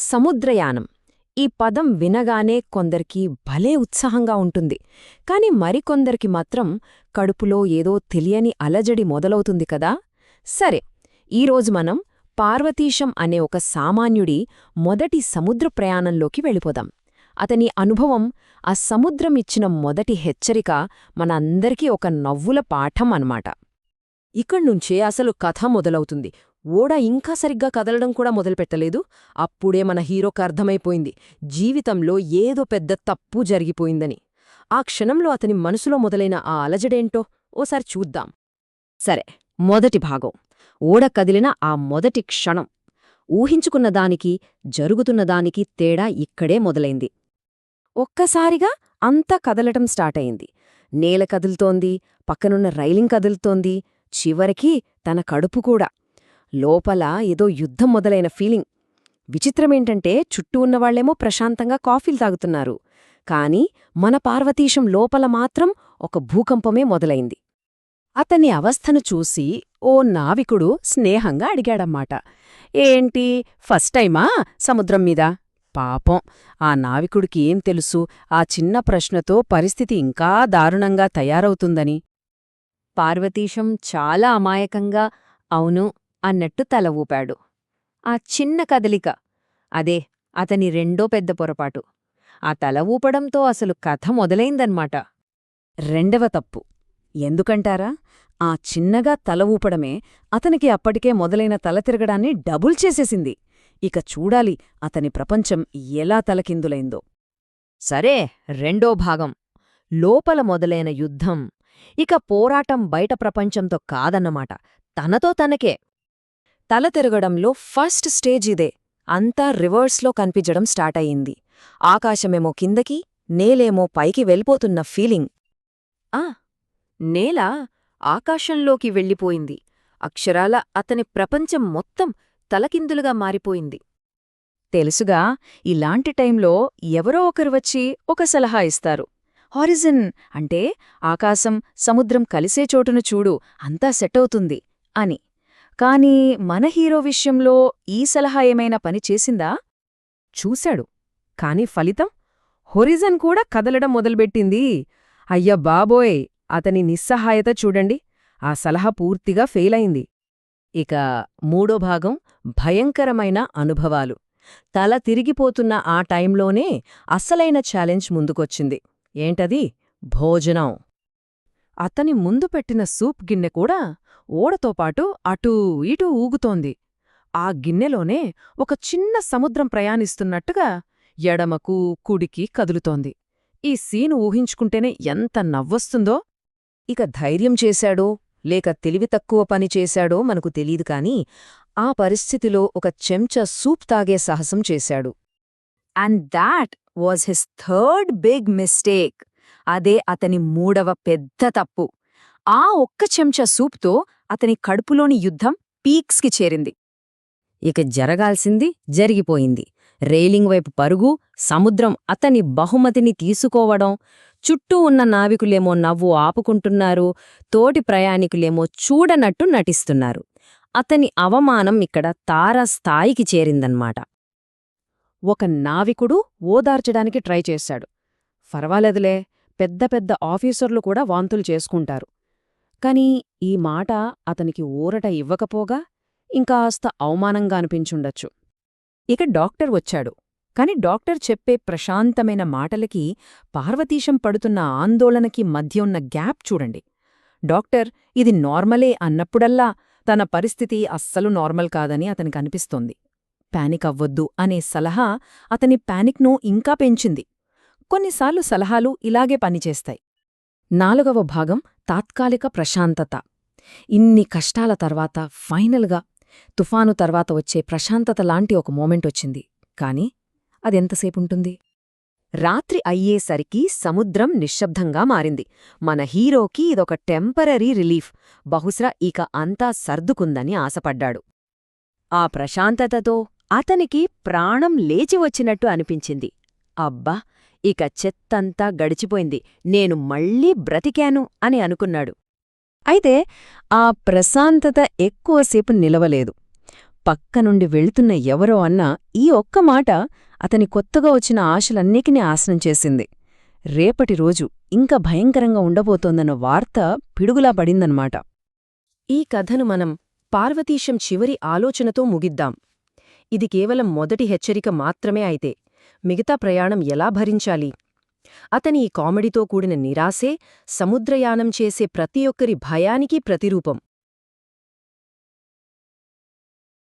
సముద్రయానం. ఈ పదం వినగానే కొందరికి భలే ఉత్సాహంగా ఉంటుంది. కాని మరికొందరికి మాత్రం కడుపులో ఏదో తెలియని అలజడి మొదలవుతుంది కదా? సరే ఈరోజు మనం పార్వతీశం అనే ఒక సామాన్యుడి మొదటి సముద్ర ప్రయాణంలోకి వెళ్ళిపోదాం. అతని అనుభవం ఆ సముద్రం ఇచ్చిన మొదటి హెచ్చరిక మనందరికీ ఒక నవ్వుల పాఠం అన్నమాట. ఇక్కడ్నుంచే అసలు కథ మొదలవుతుంది. ఓడ ఇంకా సరిగ్గా కదలడం కూడా మొదలుపెట్టలేదు. అప్పుడే మన హీరోకు అర్థమైపోయింది. జీవితంలో ఏదో పెద్ద తప్పు జరిగిపోయిందని. ఆ క్షణంలో అతని మనసులో మొదలైన ఆ అలజడేంటో ఓసారి చూద్దాం. సరే మొదటి భాగం. ఓడ కదిలిన ఆ మొదటి క్షణం. ఊహించుకున్న జరుగుతున్నదానికి జరుగుతున్న తేడా ఇక్కడే మొదలైంది. ఒక్కసారిగా అంతా కదలటం స్టార్టయింది. నేల కదులుతోంది పక్కనున్న రైలింగ్ కదులుతోంది చివరికి తన కడుపు కూడా. లోపల ఏదో యుద్ధం మొదలైన ఫీలింగ్. విచిత్రమేంటంటే చుట్టూ ఉన్నవాళ్ళేమో ప్రశాంతంగా కాఫీలు తాగుతున్నారు. కాని మన పార్వతీశం లోపల మాత్రం ఒక భూకంపమే మొదలైంది. అతని అవస్థను చూసి ఓ నావికుడు స్నేహంగా అడిగాడమ్మాట ఏంటి? ఫస్ట్ టైమా సముద్రం మీద? పాపం. ఆ నావికుడికి ఏం తెలుసు? ఆ చిన్న ప్రశ్నతో పరిస్థితి ఇంకా దారుణంగా తయారవుతుందని. పార్వతీశం చాలా అమాయకంగా. అవును. అన్నట్టు తల ఊపాడు. ఆ చిన్న కదలిక అదే అతని రెండో పెద్ద పొరపాటు. ఆ తల ఊపడంతో అసలు కథ మొదలైందన్మాట. రెండవ తప్పు. ఎందుకంటారా? ఆ చిన్నగా తల ఊపడమే అతనికి అప్పటికే మొదలైన తల తిరగడాన్ని డబుల్ చేసేసింది. ఇక చూడాలి అతని ప్రపంచం ఎలా తలకిందులైందో. సరే రెండో భాగం. లోపల మొదలైన యుద్ధం. ఇక పోరాటం బయట ప్రపంచంతో కాదన్నమాట. తనతో తనకే. తల తిరగడంలో ఫస్ట్ స్టేజ్ ఇదే. అంతా రివర్స్లో కనిపించడం స్టార్ట్ అయింది ఆకాశమేమో కిందకి నేలేమో పైకి వెళ్ళిపోతున్న ఫీలింగ్. ఆ! నేల ఆకాశంలోకి వెళ్ళిపోయింది. అక్షరాల అతని ప్రపంచం మొత్తం తలకిందులుగా మారిపోయింది. తెలుసుగా ఇలాంటి టైంలో ఎవరో ఒకరు వచ్చి ఒక సలహా ఇస్తారు. హారిజన్ అంటే ఆకాశం సముద్రం కలిసే చోటును చూడు అంతా సెట్ అవుతుంది అని. కానీ మన హీరో విషయంలో ఈ సలహా ఏమైనా పని చేసిందా? చూశాడు. కాని ఫలితం? హొరిజన్ కూడా కదలడం మొదలుపెట్టింది. అయ్య బాబోయ్! అతని నిస్సహాయత చూడండి. ఆ సలహా పూర్తిగా ఫెయిలైంది ఇక మూడో భాగం భయంకరమైన అనుభవాలు. తల తిరిగిపోతున్న ఆ టైంలోనే అస్సలైన ఛాలెంజ్ ముందుకొచ్చింది. ఏంటది? భోజనం. అతని ముందు పెట్టిన సూప్ గిన్నె కూడా ఓడతో పాటు అటూ ఇటూ ఊగుతోంది. ఆ గిన్నెలోనే ఒక చిన్న సముద్రం ప్రయాణిస్తున్నట్టుగా ఎడమకు కుడికి కదులుతోంది. ఈ సీను ఊహించుకుంటేనే ఎంత నవ్వొస్తుందో. ఇక ధైర్యం చేశాడో లేక తెలివి తక్కువ పని చేశాడో మనకు తెలీదు కాని ఆ పరిస్థితిలో ఒక చెంచా సూప్ తాగే సాహసం చేశాడు. And that was his third big mistake. అదే అతని మూడవ పెద్ద తప్పు. ఆ ఒక్క చెంచా సూప్తో అతని కడుపులోని యుద్ధం పీక్స్కి చేరింది. ఇక జరగాల్సింది జరిగిపోయింది. రైలింగ్ వైపు పరుగు సముద్రం అతని బహుమతిని తీసుకోవడం చుట్టూ ఉన్న నావికులేమో నవ్వు ఆపుకుంటున్నారు తోటి ప్రయాణికులేమో చూడనట్టు నటిస్తున్నారు. అతని అవమానం ఇక్కడ తారస్థాయికి చేరిందన్నమాట. ఒక నావికుడు ఓదార్చడానికి ట్రై చేశాడు. పర్వాలేదులే పెద్ద పెద్ద ఆఫీసర్లు కూడా వాంతులు చేసుకుంటారు. కాని ఈ మాట అతనికి ఊరట ఇవ్వకపోగా ఇంకాస్త అవమానంగా అనిపించుండొచ్చు. ఇక డాక్టర్ వచ్చాడు. కాని డాక్టర్ చెప్పే ప్రశాంతమైన మాటలకి పార్వతీశం పడుతున్న ఆందోళనకి మధ్య ఉన్న గ్యాప్ చూడండి. డాక్టర్ ఇది నార్మలే అన్నప్పుడల్లా తన పరిస్థితి అస్సలు నార్మల్ కాదని అతనికనిపిస్తోంది పానిక్ అవ్వొద్దు అనే సలహా అతని పానిక్ను ఇంకా పెంచింది. కొన్నిసార్లు సలహాలు ఇలాగే పనిచేస్తాయి. నాలుగవ భాగం తాత్కాలిక ప్రశాంతత. ఇన్ని కష్టాల తర్వాత ఫైనల్గా తుఫాను తర్వాత వచ్చే ప్రశాంతత లాంటి ఒక మోమెంటొచ్చింది కాని అదెంతసేపుంటుంది రాత్రి అయ్యేసరికి సముద్రం నిశ్శబ్దంగా మారింది. మన హీరోకి ఇదొక టెంపరరీ రిలీఫ్. బహుశా ఇక అంతా సర్దుకుందని ఆశపడ్డాడు. ఆ ప్రశాంతతతో అతనికి ప్రాణం లేచి వచ్చినట్టు అనిపించింది. అబ్బా! ఇక చెత్తంతా గడిచిపోయింది. నేను మళ్ళీ బ్రతికాను అని అనుకున్నాడు. అయితే ఆ ప్రశాంతత ఎక్కువసేపు నిలవలేదు. పక్కనుండి వెళ్తున్న ఎవరో అన్న ఈ ఒక్క మాట అతని కొత్తగా వచ్చిన ఆశలన్నిటినీ ఆశనం చేసింది. రేపటి రోజు ఇంకా భయంకరంగా ఉండబోతోందన్న వార్త పిడుగులా పడిందన్నమాట. ఈ కథను మనం పార్వతీశం చివరి ఆలోచనతో ముగిద్దాం. ఇది కేవలం మొదటి హెచ్చరిక మాత్రమే అయితే. మిగతా ప్రయాణం ఎలా భరించాలి? అతని ఈ కామెడీతో కూడిన నిరాశే సముద్రయానం చేసే ప్రతి ఒక్కరి భయానికి ప్రతిరూపం.